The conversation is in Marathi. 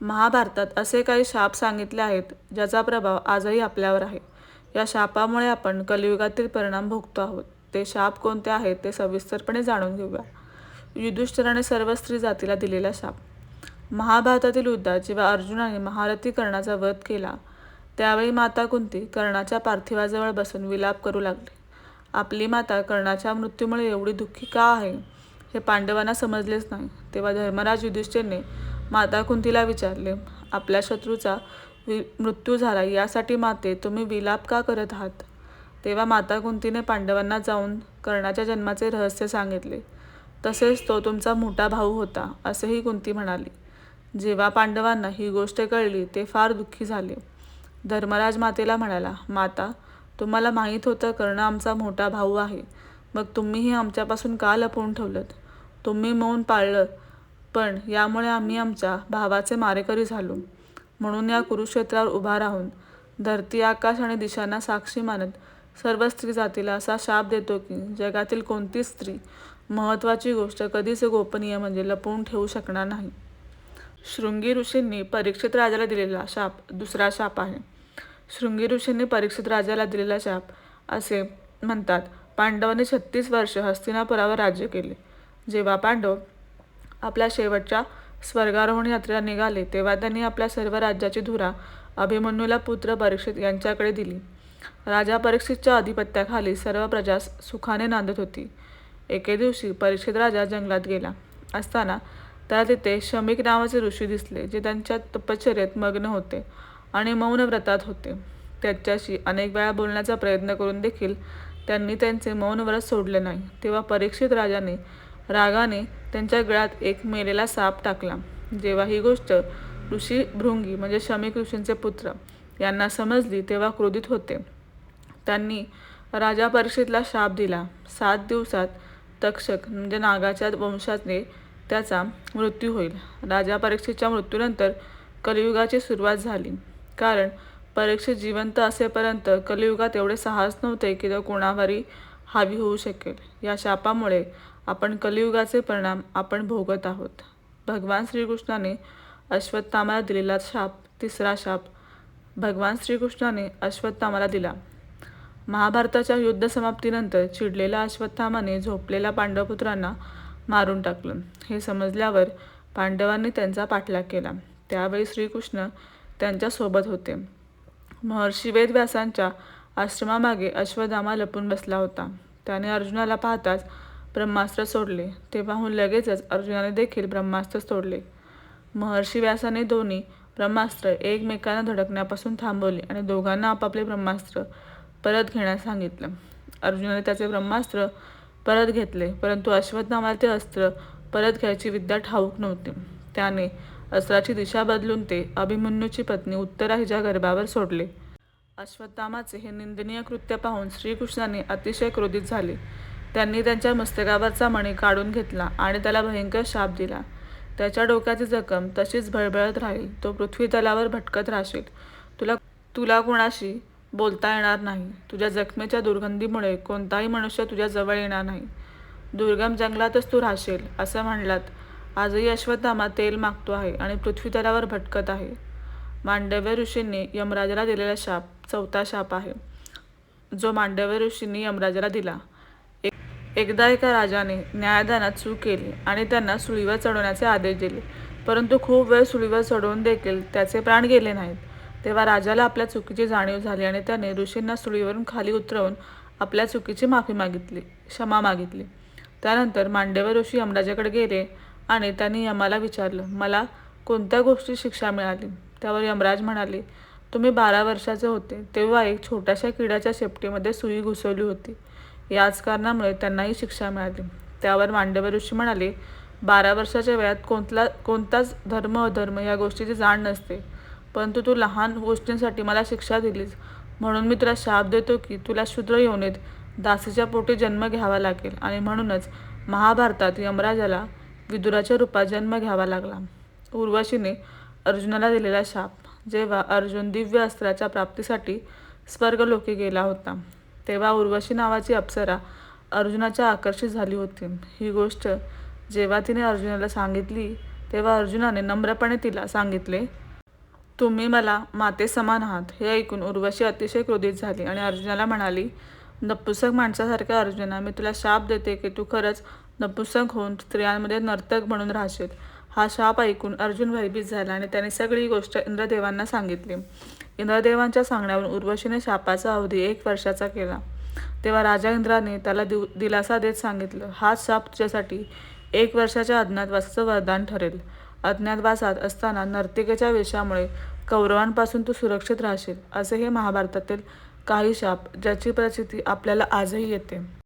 महाभारतात असे काही शाप सांगितले आहेत ज्याचा प्रभाव आजही आपल्यावर आहे. या शापामुळे आपण कलियुगातील परिणाम भोगतो आहोत. ते शाप कोणते आहेत ते सविस्तरपणे जाणून घेऊया. युधिष्ठिराने सर्व स्त्री जातीला दिलेला शाप. महाभारतातील युद्धात जेव्हा अर्जुनाने महारथी कर्णाचा वध केला त्यावेळी माता कुंती कर्णाच्या पार्थिवाजवळ बसून विलाप करू लागली. आपली माता कर्णाच्या मृत्यूमुळे एवढी दुःखी का आहे हे पांडवांना समजलेच नाही. तेव्हा धर्मराज युधिष्ठिरने माता कुंतीला विचारले आपल्या शत्रूचा वि मृत्यू झाला यासाठी माते तुम्ही विलाप का करत आहात? तेव्हा माता कुंतीने पांडवांना जाऊन कर्णाच्या जन्माचे रहस्य सांगितले. तसेच तो तुमचा मोठा भाऊ होता असेही कुंती म्हणाली. जेव्हा पांडवांना ही गोष्ट कळली ते फार दुःखी झाले. धर्मराज मातेला म्हणाला माता तुम्हाला माहीत होतं कर्ण आमचा मोठा भाऊ आहे. मग तुम्हीही आमच्यापासून का लपवून ठेवलं तुम्ही मौन पाळलं पण यामुळे आम्ही आमच्या भावाचे मारेकरी झालो. म्हणून या कुरुक्षेत्रावर उभा राहून धरती आकाश आणि दिशांना साक्षी मानत सर्व स्त्री जातीला असा शाप देतो की जगातील कोणतीच स्त्री महत्त्वाची गोष्ट कधीच गोपनीय म्हणजे लपवून ठेवू शकणार नाही. शृंगी ऋषींनी परीक्षित राजाला दिलेला शाप दुसरा शाप आहे. शृंगी ऋषींनी परीक्षित राजाला दिलेला शाप असे म्हणतात. पांडवांनी छत्तीस वर्ष हस्तिनापुरावर राज्य केले. जेव्हा पांडव आपल्या शेवटच्या स्वर्गारोहण यात्रेला निघाले तेव्हा त्यांनी आपल्या सर्व राज्याची धुरा अभिमन्यूला पुत्र परीक्षित यांच्याकडे दिली. राजा परीक्षितच्या अधिपत्याखाली सर्व प्रजा सुखाने नांदत होती. एके दिवशी परीक्षित राजा जंगलात गेला असताना त्याला तिथे शमिक नावाचे ऋषी दिसले जे त्यांच्या तपश्चर्येत मग्न होते आणि मौन व्रतात होते. त्याच्याशी अनेक वेळा बोलण्याचा प्रयत्न करून देखील त्यांनी त्यांचे मौन व्रत सोडले नाही. तेव्हा परीक्षित राजाने रागाने त्यांच्या गळ्यात एक मेलेला साप टाकला. जेव्हा ही गोष्ट ऋषी भृंगी म्हणजे शमिक ऋषींचे पुत्र यांना समजली तेव्हा क्रोधित होते. त्यांनी राजा परीक्षितला शाप दिला. सात दिवसात तक्षक म्हणजे नागाच्या वंशाने त्याचा मृत्यू होईल. राजा परीक्षितच्या मृत्यूनंतर कलियुगाची सुरुवात झाली. कारण परीक्षित जिवंत असेपर्यंत कलियुगात एवढे साहस नव्हते की तो कोणावरही हावी होऊ शकेल. या शापामुळे आपण कलियुगाचे परिणाम आपण भोगत आहोत. भगवान श्रीकृष्णाने अश्वत्थामाला दिलेला शाप तिसरा शाप भगवान श्रीकृष्णाने अश्वत्थामाला दिला. महाभारताच्या युद्ध समाप्तीनंतर चिडलेल्या अश्वत्थामाने झोपलेल्या पांडवपुत्रांना मारून टाकलं. हे समजल्यावर पांडवांनी त्यांचा पाठलाग केला. त्यावेळी श्रीकृष्ण त्यांच्यासोबत होते. महर्षी वेदव्यासांच्या आश्रमामागे अश्वत्थामा लपून बसला होता. त्याने अर्जुनाला पाहताच ब्रह्मास्त्र सोडले. तेव्हाहून लगेचच अर्जुनाने देखील ब्रह्मास्त्र सोडले. महर्षी व्यासाने दोन्ही ब्रह्मास्त्र एकमेकांना धडकण्यापासून थांबवले आणि दोघांना आपापले ब्रह्मास्त्र परत घेण्यास सांगितलं. अर्जुनाने त्याचे ब्रह्मास्त्र परत घेतले परंतु अश्वत्थामाला ते अस्त्र परत घ्यायची विद्या ठाऊक नव्हती. त्याने अस्त्राची दिशा बदलून ते अभिमन्यूची पत्नी उत्तरा हिच्या गर्भावर सोडले. अश्वत्थामाचे हे निंदनीय कृत्य पाहून श्रीकृष्णाने अतिशय क्रोधित झाले. त्यांनी त्यांच्या मस्तकावरचा मणी काढून घेतला आणि त्याला भयंकर शाप दिला. त्याच्या डोक्याची जखम तशीच भळभळत राहील. तो पृथ्वी तलावर भटकत राहशील. तुला तुला कोणाशी बोलता येणार नाही. तुझ्या जखमेच्या दुर्गंधीमुळे कोणताही मनुष्य तुझ्या जवळ येणार नाही. दुर्गम जंगलातच तू राहशील असं म्हणलात. आजही अश्वत्थामा तेल मागतो आहे आणि पृथ्वी तलावर भटकत आहे. मांडव्य ऋषींनी यमराजाला दिलेला शाप चौथा शाप आहे. जो मांडव्य ऋषींनी यमराजाला दिला. एकदा एका राजाने न्यायदानात चूक केली आणि त्यांना सुळीवर चढवण्याचे आदेश दिले. परंतु खूप वेळ सुळीवर चढवून देखील त्याचे प्राण गेले नाहीत. तेव्हा राजाला आपल्या चुकीची जाणीव झाली आणि त्याने ऋषींना सुळीवरून खाली उतरवून आपल्या चुकीची माफी मागितली क्षमा मागितली. त्यानंतर मांडेवर ऋषी यमराजाकडे गेले आणि त्यांनी यमाला विचारलं मला कोणत्या गोष्टी शिक्षा मिळाली? त्यावर यमराज म्हणाले तुम्ही बारा वर्षाचे होते तेव्हा एक छोट्याशा किड्याच्या शेपटीमध्ये सुई घुसवली होती. याच कारणामुळे त्यांनाही शिक्षा मिळाली. त्यावर मांडव ऋषी म्हणाले बारा वर्षाच्या वयात कोणतला कोणताच धर्म अधर्म या गोष्टीची जाण नसते. परंतु तू लहान गोष्टींसाठी मला शिक्षा दिलीस. म्हणून मी तुला शाप देतो की तुला शूद्र योनेत दासीच्या पोटी जन्म घ्यावा लागेल. आणि म्हणूनच महाभारतात यमराजाला विदुराच्या रूपात जन्म घ्यावा लागला. उर्वशीने अर्जुनाला दिलेला शाप जेव्हा अर्जुन दिव्य अस्त्राच्या प्राप्तीसाठी स्वर्गलोकी गेला होता. तेव्हा उर्वशी नावाची अप्सरा अर्जुनाच्या आकर्षित झाली होती. ही गोष्ट जेव्हा तिने अर्जुनाला सांगितली तेव्हा अर्जुनाने नम्रपणे तिला सांगितले तुम्ही मला माते समान आहात. हे ऐकून उर्वशी अतिशय क्रोधित झाली आणि अर्जुनाला म्हणाली नपुसक माणसासारख्या अर्जुना मी तुला शाप देते की तू खरंच नपुसक होऊन स्त्रियांमध्ये नर्तक म्हणून राहशील. हा शाप ऐकून अर्जुन भयभीत झाला आणि त्याने सगळी गोष्ट इंद्रदेवांना सांगितली. इंद्रदेवांच्या सांगण्यावरून उर्वशीने शापाचा अवधी एक वर्षाचा केला. तेव्हा राजा इंद्राने त्याला दिव दिलासा देत सांगितलं हा शाप तुझ्यासाठी एक वर्षाच्या अज्ञातवासाचं वरदान ठरेल. अज्ञातवासात असताना नर्तिकेच्या वेशामुळे कौरवांपासून तू सुरक्षित राहशील असे हे महाभारतातील काही शाप ज्याची प्रचिती आपल्याला आजही येते.